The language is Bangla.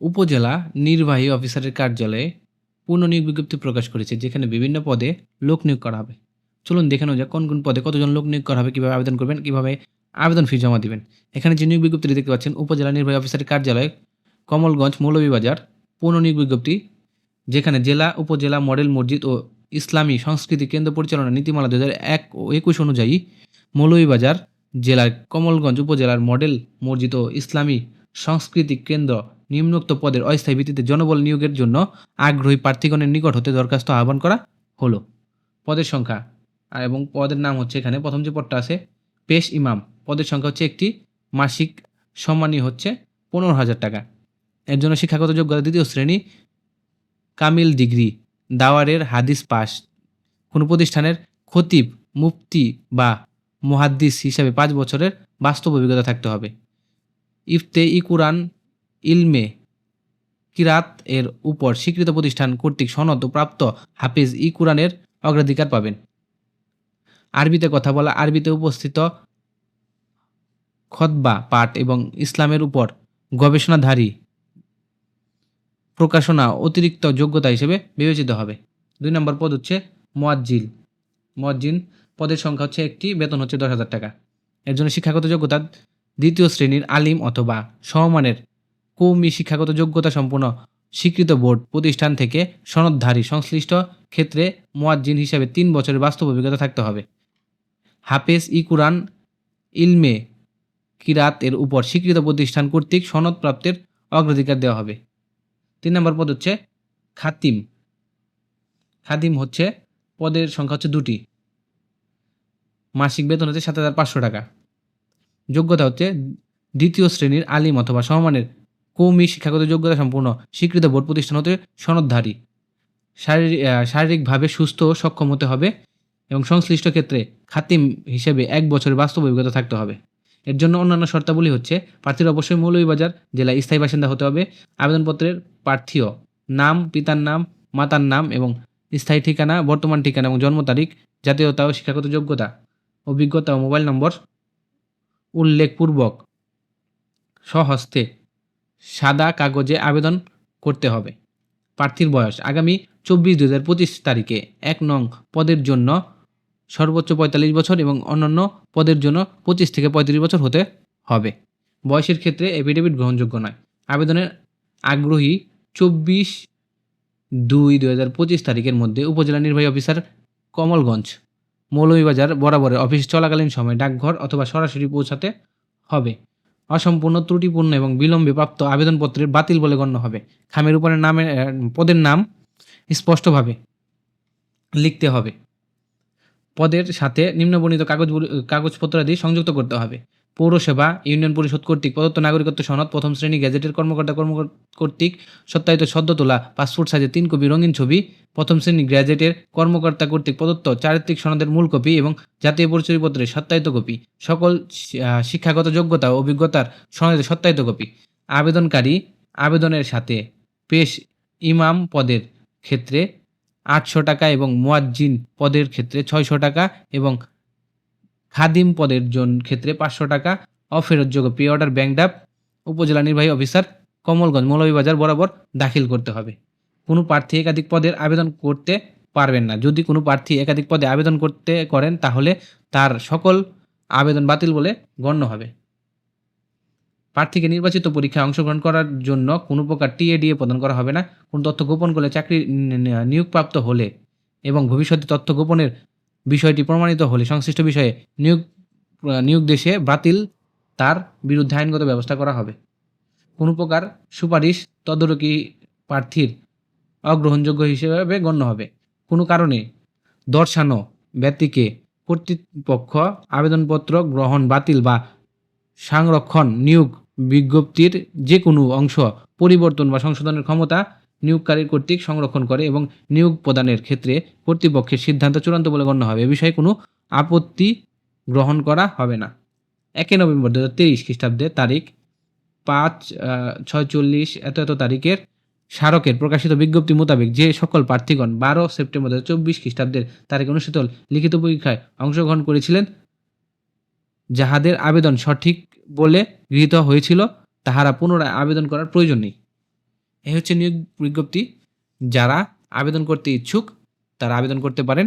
উপজেলা নির্বাহী অফিসারের কার্যালয়ে পুনঃনিয়োগ বিজ্ঞপ্তি প্রকাশ করেছে, যেখানে বিভিন্ন পদে লোক নিয়োগ করা হবে। চলুন দেখে নেওয়া যাক কোন কোন পদে কতজন লোক নিয়োগ করা হবে, কীভাবে আবেদন করবেন, কীভাবে আবেদন ফি জমা দিবেন। এখানে যে নিয়োগ বিজ্ঞপ্তিটি দেখতে পাচ্ছেন, উপজেলা নির্বাহী অফিসারের কার্যালয় কমলগঞ্জ মৌলভীবাজার পুনঃনিয়োগ বিজ্ঞপ্তি, যেখানে জেলা, উপজেলা মডেল মসজিদ ও ইসলামী সংস্কৃতি কেন্দ্র পরিচালনা নীতিমালা দু এক ও একুশ অনুযায়ী মৌলভীবাজার জেলার কমলগঞ্জ উপজেলার মডেল মসজিদ ও ইসলামী সাংস্কৃতিক কেন্দ্র নিম্নোক্ত পদের অস্থায়ী ভিত্তিতে জনবল নিয়োগের জন্য আগ্রহী প্রার্থীগণের নিকট হতে দরখাস্ত আহ্বান করা হলো। পদের সংখ্যা এবং পদের নাম হচ্ছে এখানে, প্রথম যে পদটা আছে, পেশ ইমাম, পদের সংখ্যা হচ্ছে একটি, মাসিক সম্মানী হচ্ছে পনেরো হাজার টাকা। এর জন্য শিক্ষাগত যোগ্যতা দ্বিতীয় শ্রেণি, কামিল ডিগ্রি, দাওয়ারের হাদিস পাস। কোনো প্রতিষ্ঠানের খতিব, মুফতি বা মুহাদ্দিস হিসাবে পাঁচ বছরের বাস্তব অভিজ্ঞতা থাকতে হবে। ইফতে ই কুরআন ইলমে কিরাত এর উপর স্বীকৃত প্রতিষ্ঠান কর্তৃক সনদ প্রাপ্ত হাফিজ ই কুরআনের অগ্রাধিকার পাবেন। আরবিতে কথা বলা, আরবিতে উপস্থিত খতবা পাঠ এবং ইসলামের উপর গবেষণাধারী প্রকাশনা অতিরিক্ত যোগ্যতা হিসেবে বিবেচিত হবে। দুই নম্বর পদ হচ্ছে মোয়াজ্জিল। মোয়াজ্জিন পদের সংখ্যা হচ্ছে একটি, বেতন হচ্ছে দশ হাজার টাকা। এর জন্য শিক্ষাগত যোগ্যতা দ্বিতীয় শ্রেণির আলিম অথবা সমমানের কৌমি শিক্ষাগত যোগ্যতা সম্পন্ন স্বীকৃত বোর্ড প্রতিষ্ঠান থেকে সনদধারী সংশ্লিষ্ট ক্ষেত্রে মোয়াজ্জিন হিসাবে তিন বছরের বাস্তব অভিজ্ঞতা থাকতে হবে। হাফেজ ই কুরআন ইলমে কিরাত এর উপর স্বীকৃত প্রতিষ্ঠান কর্তৃক সনদ প্রাপ্তের অগ্রাধিকার দেওয়া হবে। তিন নম্বর পদ হচ্ছে খাতিম। খাদিম হচ্ছে পদের সংখ্যা হচ্ছে দুটি। মাসিক বেতন হচ্ছে সাত হাজার পাঁচশো টাকা। যোগ্যতা হচ্ছে দ্বিতীয় শ্রেণির আলিম অথবা সমমানের কৌমি শিক্ষাগত যোগ্যতা সম্পূর্ণ স্বীকৃত বোর্ড প্রতিষ্ঠান হতে সনদধারী। শারীরিক শারীরিকভাবে সুস্থ ও সক্ষম হতে হবে এবং সংশ্লিষ্ট ক্ষেত্রে খাতিম হিসেবে এক বছরের বাস্তব অভিজ্ঞতা থাকতে হবে। এর জন্য অন্যান্য শর্তাবলী হচ্ছে, প্রার্থীর অবশ্যই মৌলভীবাজার জেলায় স্থায়ী বাসিন্দা হতে হবে, আবেদনপত্রের প্রার্থীও নাম, পিতার নাম, মাতার নাম এবং স্থায়ী ঠিকানা, বর্তমান ঠিকানা এবং জন্ম তারিখ, জাতীয়তা ও শিক্ষাগত যোগ্যতা, অভিজ্ঞতা ও মোবাইল নম্বর উল্লেখপূর্বক স্বহস্তে সাদা কাগজে আবেদন করতে হবে। প্রার্থীর বয়স আগামী চব্বিশ দু হাজার পঁচিশ তারিখে এক নং পদের জন্য সর্বোচ্চ পঁয়তাল্লিশ বছর এবং অন্যান্য পদের জন্য পঁচিশ থেকে পঁয়ত্রিশ বছর হতে হবে। বয়সের ক্ষেত্রে এফিডেভিট গ্রহণযোগ্য নয়। আবেদনের আগ্রহী চব্বিশ দুই দু হাজার পঁচিশ তারিখের মধ্যে উপজেলা নির্বাহী অফিসার কমলগঞ্জ মৌলভীবাজার বরাবরের অফিস চলাকালীন সময় ডাকঘর অথবা সরাসরি পৌঁছাতে হবে। অসম্পূর্ণ, ত্রুটিপূর্ণ এবং বিলম্বে প্রাপ্ত আবেদনপত্রের বাতিল বলে গণ্য হবে। খামের উপরে নামের পদের নাম স্পষ্টভাবে লিখতে হবে। পদের সাথে নিম্নবর্ণিত কাগজ কাগজপত্রাদি সংযুক্ত করতে হবে। পৌরসভা, ইউনিয়ন পরিষদ কর্তৃক প্রদত্ত নাগরিকত্ব সনদ, প্রথম শ্রেণি গ্যাজেটের কর্মকর্তা কর্মকর্তা কর্তৃক সত্যায়িত সদ্য তোলা পাসপোর্ট সাইজে তিন কপি রঙিন ছবি, প্রথম শ্রেণি গ্যাজেটের কর্মকর্তা কর্তৃক প্রদত্ত চারিত্রিক সনদের মূল কপি এবং জাতীয় পরিচয়পত্রের সত্যায়িত কপি। সকল শিক্ষাগত যোগ্যতা ও অভিজ্ঞতার সনদের সত্যায়িত কপি। আবেদনকারী আবেদনের সাথে পেশ ইমাম পদের ক্ষেত্রে আটশো টাকা এবং মোয়াজ্জিন পদের ক্ষেত্রে ছয়শো টাকা এবং খাদিম পদের জন ক্ষেত্রে পাঁচশো টাকা অফেরতযোগ্য পে অর্ডার ব্যাংক ডাপ উপজেলা নির্বাহী অফিসার কমলগঞ্জ মৌলভীবাজার বরাবর দাখিল করতে হবে। কোনো প্রার্থী একাধিক পদের আবেদন করতে পারবেন না। যদি কোনো প্রার্থী একাধিক পদে আবেদন করতে করেন, তাহলে তার সকল আবেদন বাতিল বলে গণ্য হবে। প্রার্থীকে নির্বাচিত পরীক্ষায় অংশগ্রহণ করার জন্য কোনো প্রকার টিএডিএ প্রদান করা হবে না। কোনো তথ্য গোপন করলে চাকরি নিয়োগপ্রাপ্ত হলে এবং ভবিষ্যতে তথ্য গোপনের বিষয়টি প্রমাণিত হলে সংশ্লিষ্ট বিষয়ে নিয়োগ নিয়োগ দেশে বাতিল তার বিরুদ্ধে আইনগত ব্যবস্থা করা হবে। কোনো প্রকার সুপারিশ তদারকি প্রার্থীর অগ্রহণযোগ্য হিসেবে গণ্য হবে। কোনো কারণে দর্শানো ব্যক্তিকে কর্তৃপক্ষ আবেদনপত্র গ্রহণ বাতিল বা সংরক্ষণ নিয়োগ বিজ্ঞপ্তির যে কোনো অংশ পরিবর্তন বা সংশোধনের ক্ষমতা নিয়োগকারীর কর্তৃক সংরক্ষণ করে এবং নিয়োগ প্রদানের ক্ষেত্রে কর্তৃপক্ষের সিদ্ধান্ত চূড়ান্ত বলে গণ্য হবে। এ বিষয়ে কোনো আপত্তি গ্রহণ করা হবে না। একে নভেম্বর দু হাজার তেইশ খ্রিস্টাব্দের তারিখ পাঁচ ছয়চল্লিশ এত এত তারিখের স্মারকের প্রকাশিত বিজ্ঞপ্তি মোতাবেক যে সকল প্রার্থীগণ বারো সেপ্টেম্বর দু চব্বিশ খ্রিস্টাব্দের তারিখে অনুষ্ঠিত লিখিত পরীক্ষায় অংশগ্রহণ করেছিলেন, যাহাদের আবেদন সঠিক বলে গৃহীত হয়েছিল, তাহারা পুনরায় আবেদন করার প্রয়োজন নেই। এই হচ্ছে নিয়োগ বিজ্ঞপ্তি। যারা আবেদন করতে ইচ্ছুক তারা আবেদন করতে পারেন।